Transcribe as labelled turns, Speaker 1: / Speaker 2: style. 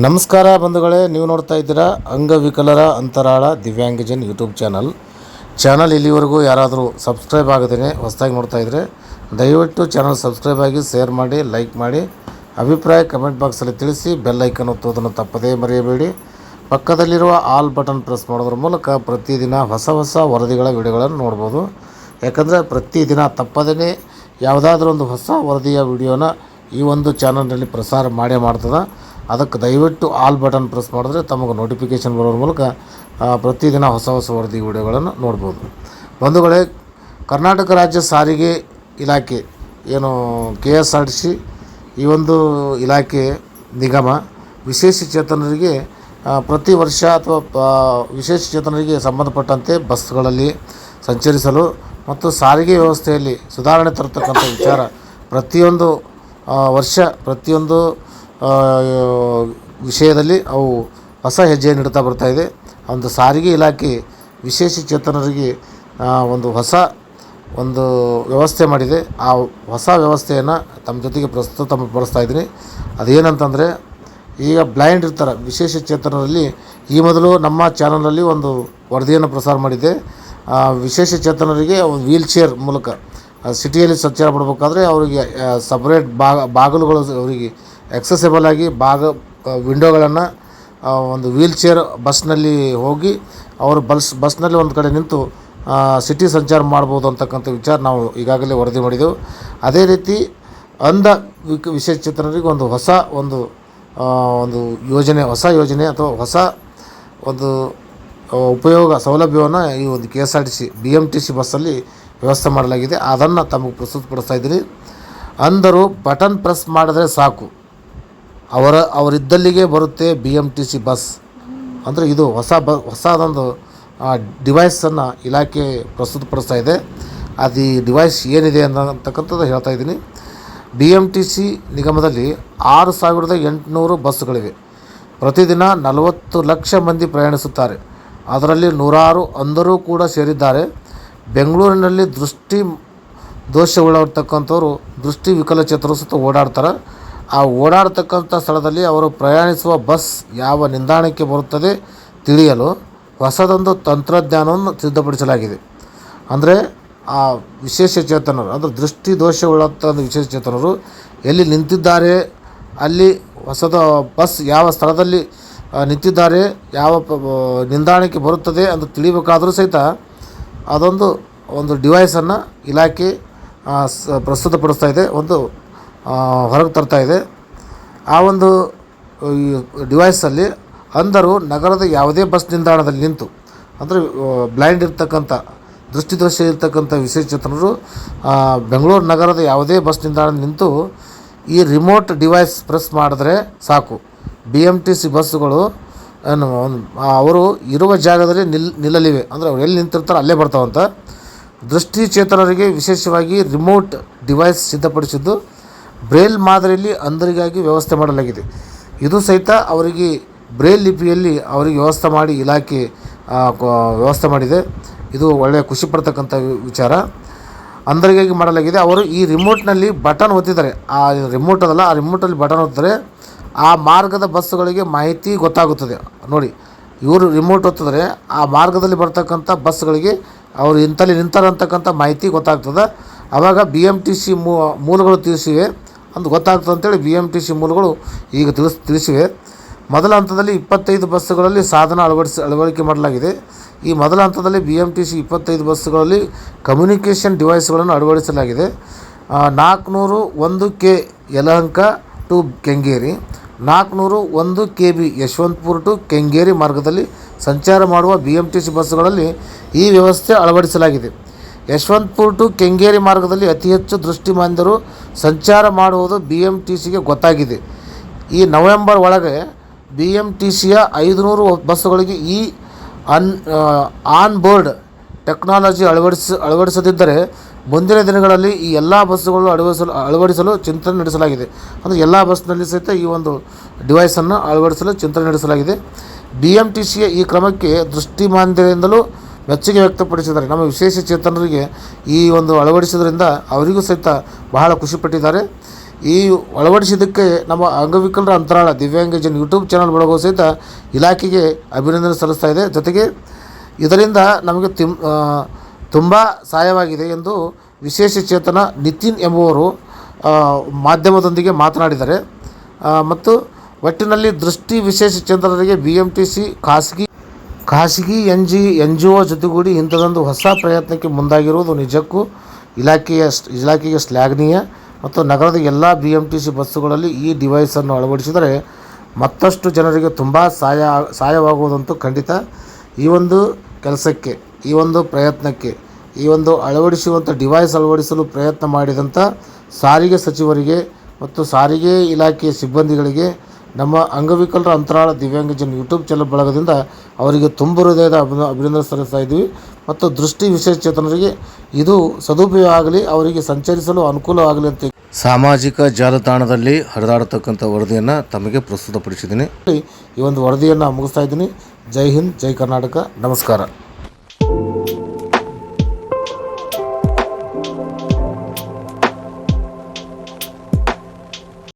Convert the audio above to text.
Speaker 1: ನಮಸ್ಕಾರ ಬಂಧುಗಳೇ, ನೀವು ನೋಡ್ತಾ ಇದ್ದೀರಾ ಅಂಗವಿಕಲರ ಅಂತರಾಳ ದಿವ್ಯಾಂಗಜನ್ ಯೂಟ್ಯೂಬ್ ಚಾನಲ್. ಚಾನಲ್ ಇಲ್ಲಿವರೆಗೂ ಯಾರಾದರೂ ಸಬ್ಸ್ಕ್ರೈಬ್ ಆಗದೇ ಹೊಸದಾಗಿ ನೋಡ್ತಾ ಇದ್ದರೆ ದಯವಿಟ್ಟು ಚಾನಲ್ ಸಬ್ಸ್ಕ್ರೈಬ್ ಆಗಿ, ಶೇರ್ ಮಾಡಿ, ಲೈಕ್ ಮಾಡಿ, ಅಭಿಪ್ರಾಯ ಕಮೆಂಟ್ ಬಾಕ್ಸಲ್ಲಿ ತಿಳಿಸಿ, ಬೆಲ್ ಐಕನ್ ಒತ್ತುವುದನ್ನು ತಪ್ಪದೇ ಮರೆಯಬೇಡಿ. ಪಕ್ಕದಲ್ಲಿರುವ ಆಲ್ ಬಟನ್ ಪ್ರೆಸ್ ಮಾಡೋದ್ರ ಮೂಲಕ ಪ್ರತಿದಿನ ಹೊಸ ಹೊಸ ವರದಿಗಳ ವಿಡಿಯೋಗಳನ್ನು ನೋಡ್ಬೋದು. ಯಾಕಂದರೆ ಪ್ರತಿದಿನ ತಪ್ಪದೇ ಯಾವುದಾದ್ರೂ ಒಂದು ಹೊಸ ವರದಿಯ ವಿಡಿಯೋನ ಈ ಒಂದು ಚಾನಲ್ನಲ್ಲಿ ಪ್ರಸಾರ ಮಾಡೇ ಮಾಡ್ತದೆ. ಅದಕ್ಕೆ ದಯವಿಟ್ಟು ಆಲ್ ಬಟನ್ ಪ್ರೆಸ್ ಮಾಡಿದ್ರೆ ತಮಗೆ ನೋಟಿಫಿಕೇಶನ್ ಬರೋದ್ರ ಮೂಲಕ ಪ್ರತಿದಿನ ಹೊಸ ಹೊಸ ವರದಿ ವಿಡಿಯೋಗಳನ್ನು ನೋಡ್ಬೋದು. ಬಂಧುಗಳೇ, ಕರ್ನಾಟಕ ರಾಜ್ಯ ಸಾರಿಗೆ ಇಲಾಖೆ, ಏನು K S R T C ಈ ಒಂದು ಇಲಾಖೆ ನಿಗಮ ವಿಶೇಷ ಚೇತನರಿಗೆ ಪ್ರತಿ ವರ್ಷ ಅಥವಾ ವಿಶೇಷ ಚೇತನರಿಗೆ ಸಂಬಂಧಪಟ್ಟಂತೆ ಬಸ್ಗಳಲ್ಲಿ ಸಂಚರಿಸಲು ಮತ್ತು ಸಾರಿಗೆ ವ್ಯವಸ್ಥೆಯಲ್ಲಿ ಸುಧಾರಣೆ ತರತಕ್ಕಂಥ ವಿಚಾರ ಪ್ರತಿಯೊಂದು ವರ್ಷ ಪ್ರತಿಯೊಂದು ವಿಷಯದಲ್ಲಿ ಅವು ಹೊಸ ಹೆಜ್ಜೆಯನ್ನು ಇಡ್ತಾ ಇದೆ. ಒಂದು ಸಾರಿಗೆ ಇಲಾಖೆ ವಿಶೇಷ ಚೇತನರಿಗೆ ಒಂದು ಹೊಸ ಒಂದು ವ್ಯವಸ್ಥೆ ಮಾಡಿದೆ. ಆ ಹೊಸ ವ್ಯವಸ್ಥೆಯನ್ನು ತಮ್ಮ ಜೊತೆಗೆ ಪ್ರಸ್ತುತ ಪಡಿಸ್ತಾ ಇದ್ದೀನಿ. ಅದೇನಂತಂದರೆ, ಈಗ ಬ್ಲೈಂಡ್ ಇರ್ತಾರೆ, ವಿಶೇಷ ಚೇತನರಲ್ಲಿ, ಈ ಮೊದಲು ನಮ್ಮ ಚಾನಲಲ್ಲಿ ಒಂದು ವರದಿಯನ್ನು ಪ್ರಸಾರ ಮಾಡಿದ್ದೆ. ವಿಶೇಷ ಚೇತನರಿಗೆ ಒಂದು ವೀಲ್ ಚೇರ್ ಮೂಲಕ ಸಿಟಿಯಲ್ಲಿ ಸಂಚಾರ ಮಾಡಬೇಕಾದ್ರೆ ಅವರಿಗೆ ಸಪ್ರೇಟ್ ಬಾಗ ಬಾಗಿಲುಗಳು ಅವರಿಗೆ ಎಕ್ಸೆಸಿಬಲ್ ಆಗಿ ಭಾಗ ವಿಂಡೋಗಳನ್ನು ಒಂದು ವೀಲ್ ಚೇರ್ ಬಸ್ನಲ್ಲಿ ಹೋಗಿ ಅವರು ಬಸ್ ಬಸ್ನಲ್ಲಿ ಒಂದು ಕಡೆ ನಿಂತು ಸಿಟಿ ಸಂಚಾರ ಮಾಡ್ಬೋದು ಅಂತಕ್ಕಂಥ ವಿಚಾರ ನಾವು ಈಗಾಗಲೇ ವರದಿ ಮಾಡಿದೆವು. ಅದೇ ರೀತಿ ಅಂಧ ವಿಶೇಷಚೇತನರಿಗೆ ಒಂದು ಹೊಸ ಒಂದು ಒಂದು ಯೋಜನೆ, ಹೊಸ ಯೋಜನೆ ಅಥವಾ ಹೊಸ ಒಂದು ಉಪಯೋಗ ಸೌಲಭ್ಯವನ್ನು ಈ ಒಂದು K S R T C B M T C ಬಸ್ಸಲ್ಲಿ ವ್ಯವಸ್ಥೆ ಮಾಡಲಾಗಿದೆ. ಅದನ್ನು ತಮಗೆ ಪ್ರಸ್ತುತಪಡಿಸ್ತಾ ಇದ್ದೀನಿ ಅಂಧರು ಬಟನ್ ಪ್ರೆಸ್ ಮಾಡಿದ್ರೆ ಸಾಕು. ಅವರ ಅವರಿದ್ದಲ್ಲಿಗೆ ಬರುತ್ತೆ B M T C bus ಅಂದರೆ ಇದು ಹೊಸ ಬ, ಹೊಸದೊಂದು ಡಿವೈಸನ್ನು ಇಲಾಖೆ ಪ್ರಸ್ತುತಪಡಿಸ್ತಾ ಇದೆ. ಅದು ಈ ಡಿವೈಸ್ ಏನಿದೆ ಅಂತಕ್ಕಂಥದ್ದು ಹೇಳ್ತಾ ಇದ್ದೀನಿ. ಬಿ ಎಂ ಟಿ ಸಿ ನಿಗಮದಲ್ಲಿ ಆರು ಸಾವಿರದ ಎಂಟುನೂರು ಬಸ್ಗಳಿವೆ. ಪ್ರತಿದಿನ ನಲವತ್ತು ಲಕ್ಷ ಮಂದಿ ಪ್ರಯಾಣಿಸುತ್ತಾರೆ. ಅದರಲ್ಲಿ ನೂರಾರು ಅಂಧರೂ ಕೂಡ ಸೇರಿದ್ದಾರೆ. ಬೆಂಗಳೂರಿನಲ್ಲಿ ದೃಷ್ಟಿ ದೋಷವುಳ್ಳತಕ್ಕಂಥವ್ರು ದೃಷ್ಟಿ ವಿಕಲಚೇತರು ಸುತ್ತ ಓಡಾಡ್ತಾರೆ. ಆ ಓಡಾಡ್ತಕ್ಕಂಥ ಸ್ಥಳದಲ್ಲಿ ಅವರು ಪ್ರಯಾಣಿಸುವ ಬಸ್ ಯಾವ ನಿಲ್ದಾಣಕ್ಕೆ ಬರುತ್ತದೆ ತಿಳಿಯಲು ಹೊಸದೊಂದು ತಂತ್ರಜ್ಞಾನವನ್ನು ಸಿದ್ಧಪಡಿಸಲಾಗಿದೆ. ಅಂದರೆ ಆ ವಿಶೇಷ ಚೇತನರು, ಅಂದರೆ ದೃಷ್ಟಿ ದೋಷವುಳ್ಳಂಥ ವಿಶೇಷ ಚೇತನರು ಎಲ್ಲಿ ನಿಂತಿದ್ದಾರೆ, ಅಲ್ಲಿ ಹೊಸದ ಬಸ್ ಯಾವ ಸ್ಥಳದಲ್ಲಿ ನಿಂತಿದ್ದಾರೆ, ಯಾವ ನಿಲ್ದಾಣಕ್ಕೆ ಬರುತ್ತದೆ ಅಂತ ತಿಳಿಬೇಕಾದರೂ ಸಹಿತ ಅದೊಂದು, ಒಂದು ಡಿವೈಸನ್ನು ಇಲಾಖೆ ಸ, ಪ್ರಸ್ತುತಪಡಿಸ್ತಾ ಇದೆ. ಒಂದು ಹೊರಗೆ ತರ್ತಾ ಇದೆ. ಆ ಒಂದು ಡಿವೈಸಲ್ಲಿ ಅಂದರು ನಗರದ ಯಾವುದೇ ಬಸ್ ನಿಲ್ದಾಣದಲ್ಲಿ ನಿಂತು. ಅಂದರೆ ಬ್ಲೈಂಡ್ ಇರ್ತಕ್ಕಂಥ ದೃಷ್ಟಿದೋಷ ಇರ್ತಕ್ಕಂಥ ವಿಶೇಷಚೇತನರು ಬೆಂಗಳೂರು ನಗರದ ಯಾವುದೇ ಬಸ್ ನಿಲ್ದಾಣ ನಿಂತು ಈ ರಿಮೋಟ್ ಡಿವೈಸ್ ಪ್ರೆಸ್ ಮಾಡಿದ್ರೆ ಸಾಕು. ಬಿ ಎಂ ಟಿ ಸಿ ಬಸ್ಸುಗಳು ಅವರು ಇರುವ ಜಾಗದಲ್ಲಿ ನಿಲ್, ನಿಲ್ಲಲಿವೆ. ಅಂದರೆ, ಅವ್ರು ಎಲ್ಲಿ ನಿಂತಿರ್ತಾರೋ ಅಲ್ಲೇ ಬರ್ತಾವಂತ. ದೃಷ್ಟಿಚೇತನರಿಗೆ ವಿಶೇಷವಾಗಿ ರಿಮೋಟ್ ಡಿವೈಸ್ ಸಿದ್ಧಪಡಿಸಿದ್ದು ಬ್ರೇಲ್ ಮಾದರಿಯಲ್ಲಿ ಅಂಧರಿಗಾಗಿ ವ್ಯವಸ್ಥೆ ಮಾಡಲಾಗಿದೆ. ಇದು ಸಹಿತ ಅವರಿಗೆ ಬ್ರೇಲ್ ಲಿಪಿಯಲ್ಲಿ ಅವರಿಗೆ ವ್ಯವಸ್ಥೆ ಮಾಡಿ ಇಲಾಖೆ ವ್ಯವಸ್ಥೆ ಮಾಡಿದೆ. ಇದು ಒಳ್ಳೆಯ ಖುಷಿ ಪಡ್ತಕ್ಕಂಥ ವಿಚಾರ. ಅಂಧರಿಗಾಗಿ ಮಾಡಲಾಗಿದೆ. ಅವರು ಈ ರಿಮೋಟ್ನಲ್ಲಿ ಬಟನ್ ಒತ್ತಿದ್ದಾರೆ. ಆ ರಿಮೋಟ್ ಅದಲ್ಲ, ಆ ರಿಮೋಟಲ್ಲಿ ಬಟನ್ ಒತ್ತಿದರೆ ಆ ಮಾರ್ಗದ ಬಸ್ಸುಗಳಿಗೆ ಮಾಹಿತಿ ಗೊತ್ತಾಗುತ್ತದೆ. ನೋಡಿ, ಇವರು ರಿಮೋಟ್ ಒತ್ತಿದ್ರೆ ಆ ಮಾರ್ಗದಲ್ಲಿ ಬರ್ತಕ್ಕಂಥ ಬಸ್ಗಳಿಗೆ ಅವರು ಇಂಥಲ್ಲಿ ನಿಂತಾರಂತಕ್ಕಂಥ ಮಾಹಿತಿ ಗೊತ್ತಾಗ್ತದೆ. ಆವಾಗ ಬಿ ಎಂ ಟಿ ಸಿ ಮೂಲಗಳು ತಿಳಿಸಿವೆ. ಅಂತ ಗೊತ್ತಾಗ್ತದೆ ಅಂತೇಳಿ ಬಿ ಎಂ ಟಿ ಸಿ ಮೂಲಗಳು ಈಗ ತಿಳಿಸ್, ತಿಳಿಸಿವೆ. ಮೊದಲ ಹಂತದಲ್ಲಿ ಇಪ್ಪತ್ತೈದು ಬಸ್ಸುಗಳಲ್ಲಿ ಸಾಧನ ಅಳವಡಿಸಿ, ಅಳವಡಿಕೆ ಮಾಡಲಾಗಿದೆ. ಈ ಮೊದಲ ಹಂತದಲ್ಲಿ ಬಿ ಎಂ ಟಿ ಸಿ ಇಪ್ಪತ್ತೈದು ಬಸ್ಸುಗಳಲ್ಲಿ ಕಮ್ಯುನಿಕೇಷನ್ ಡಿವೈಸ್ಗಳನ್ನು ಅಳವಡಿಸಲಾಗಿದೆ. ನಾಲ್ಕುನೂರು ಒಂದು ಕೆ ಯಲಹಂಕ ಟು ಕೆಂಗೇರಿ, ನಾಲ್ಕುನೂರು ಒಂದು K B Yeshwanthpur to Kengeri ಮಾರ್ಗದಲ್ಲಿ ಸಂಚಾರ ಮಾಡುವ ಬಿ ಎಂ ಟಿ ಸಿ ಬಸ್ಸುಗಳಲ್ಲಿ ಈ ವ್ಯವಸ್ಥೆ ಅಳವಡಿಸಲಾಗಿದೆ. ಯಶವಂತಪುರ ಟು ಕೆಂಗೇರಿ ಮಾರ್ಗದಲ್ಲಿ ಅತಿ ಹೆಚ್ಚು ದೃಷ್ಟಿಮಾಂದ್ಯರು ಸಂಚಾರ ಮಾಡುವುದು ಬಿ ಎಂ ಟಿ ಸಿಗೆ ಗೊತ್ತಾಗಿದೆ. ಈ ನವೆಂಬರ್ ಒಳಗೆ ಬಿ ಎಂ ಟಿ ಸಿಯ ಐದುನೂರು ಬಸ್ಸುಗಳಿಗೆ ಈ ಅನ್ ಆನ್ ಬೋರ್ಡ್ ಟೆಕ್ನಾಲಜಿ ಅಳವಡಿಸ, ಅಳವಡಿಸದಿದ್ದರೆ ಮುಂದಿನ ದಿನಗಳಲ್ಲಿ ಈ ಎಲ್ಲ ಬಸ್ಸುಗಳು ಅಳವಡಿಸಲು ಅಳವಡಿಸಲು ಚಿಂತನೆ ನಡೆಸಲಾಗಿದೆ. ಅಂದರೆ ಎಲ್ಲ ಬಸ್ನಲ್ಲಿ ಸಹಿತ ಈ ಒಂದು ಡಿವೈಸನ್ನು ಅಳವಡಿಸಲು ಚಿಂತನೆ ನಡೆಸಲಾಗಿದೆ. ಬಿ ಎಂ ಟಿ ಸಿಯ ಈ ಕ್ರಮಕ್ಕೆ ದೃಷ್ಟಿಮಾಂದ್ಯರಿಂದಲೂ ಮೆಚ್ಚುಗೆ ವ್ಯಕ್ತಪಡಿಸಿದ್ದಾರೆ. ನಮ್ಮ ವಿಶೇಷ ಚೇತನರಿಗೆ ಈ ಒಂದು ಅಳವಡಿಸಿದ್ರಿಂದ ಅವರಿಗೂ ಸಹಿತ ಬಹಳ ಖುಷಿಪಟ್ಟಿದ್ದಾರೆ ಈ ಅಳವಡಿಸಿದ್ದಕ್ಕೆ ನಮ್ಮ ಅಂಗವಿಕಲರ ಅಂತರಾಳ ದಿವ್ಯಾಂಗಜನ್ ಯೂಟ್ಯೂಬ್ ಚಾನಲ್ ಒಳಗೂ ಸಹಿತ ಇಲಾಖೆಗೆ ಅಭಿನಂದನೆ ಸಲ್ಲಿಸ್ತಾ ಇದೆ. ಜೊತೆಗೆ ಇದರಿಂದ ನಮಗೆ ತಿಮ್ ತುಂಬ ಸಹಾಯವಾಗಿದೆ ಎಂದು ವಿಶೇಷ ಚೇತನ ನಿತಿನ್ ಎಂಬುವರು ಮಾಧ್ಯಮದೊಂದಿಗೆ ಮಾತನಾಡಿದ್ದಾರೆ. ಮತ್ತು ಒಟ್ಟಿನಲ್ಲಿ ದೃಷ್ಟಿ ವಿಶೇಷ ಚೇತನರಿಗೆ ಬಿ ಎಂ ಟಿ ಸಿ ಖಾಸಗಿ ಖಾಸಗಿ N G N G O ಜೊತೆಗೂಡಿ ಇಂಥದೊಂದು ಹೊಸ ಪ್ರಯತ್ನಕ್ಕೆ ಮುಂದಾಗಿರುವುದು ನಿಜಕ್ಕೂ ಇಲಾಖೆಯ ಇಲಾಖೆಗೆ ಶ್ಲಾಘನೀಯ ಮತ್ತು ನಗರದ ಎಲ್ಲ ಬಿ ಎಂ ಟಿ ಸಿ ಬಸ್ಸುಗಳಲ್ಲಿ ಈ ಡಿವೈಸನ್ನು ಅಳವಡಿಸಿದರೆ ಮತ್ತಷ್ಟು ಜನರಿಗೆ ತುಂಬ ಸಹಾಯ, ಸಹಾಯವಾಗುವುದಂತೂ ಖಂಡಿತ. ಈ ಒಂದು ಕೆಲಸಕ್ಕೆ, ಈ ಒಂದು ಪ್ರಯತ್ನಕ್ಕೆ, ಈ ಒಂದು ಅಳವಡಿಸುವಂಥ ಡಿವೈಸ್ ಅಳವಡಿಸಲು ಪ್ರಯತ್ನ ಮಾಡಿದಂಥ ಸಾರಿಗೆ ಸಚಿವರಿಗೆ ಮತ್ತು ಸಾರಿಗೆ ಇಲಾಖೆಯ ಸಿಬ್ಬಂದಿಗಳಿಗೆ ನಮ್ಮ ಅಂಗವಿಕಲರ ಅಂತರಾಳ ದಿವ್ಯಾಂಗಜನ್ ಯೂಟ್ಯೂಬ್ ಚಾನಲ್ ಬಳಗದಿಂದ ಅವರಿಗೆ ತುಂಬ ಹೃದಯದ ಅಭಿನ ಅಭಿನಂದನೆ ಸಲ್ಲಿಸ್ತಾ ಇದ್ದೀವಿ. ಮತ್ತು ದೃಷ್ಟಿ ವಿಶೇಷಚೇತನರಿಗೆ ಇದು ಸದುಪಯೋಗ ಆಗಲಿ ಅವರಿಗೆ ಸಂಚರಿಸಲು ಅನುಕೂಲವಾಗಲಿ ಅಂತ ಸಾಮಾಜಿಕ ಜಾಲತಾಣದಲ್ಲಿ ಹರಿದಾಡತಕ್ಕಂಥ ವರದಿಯನ್ನು ತಮಗೆ ಪ್ರಸ್ತುತಪಡಿಸಿದ್ದೀನಿ. ಈ ಒಂದು ವರದಿಯನ್ನು ಮುಗಿಸ್ತಾ ಇದ್ದೀನಿ. ಜೈ ಹಿಂದ್ ಜೈ ಕರ್ನಾಟಕ. ನಮಸ್ಕಾರ.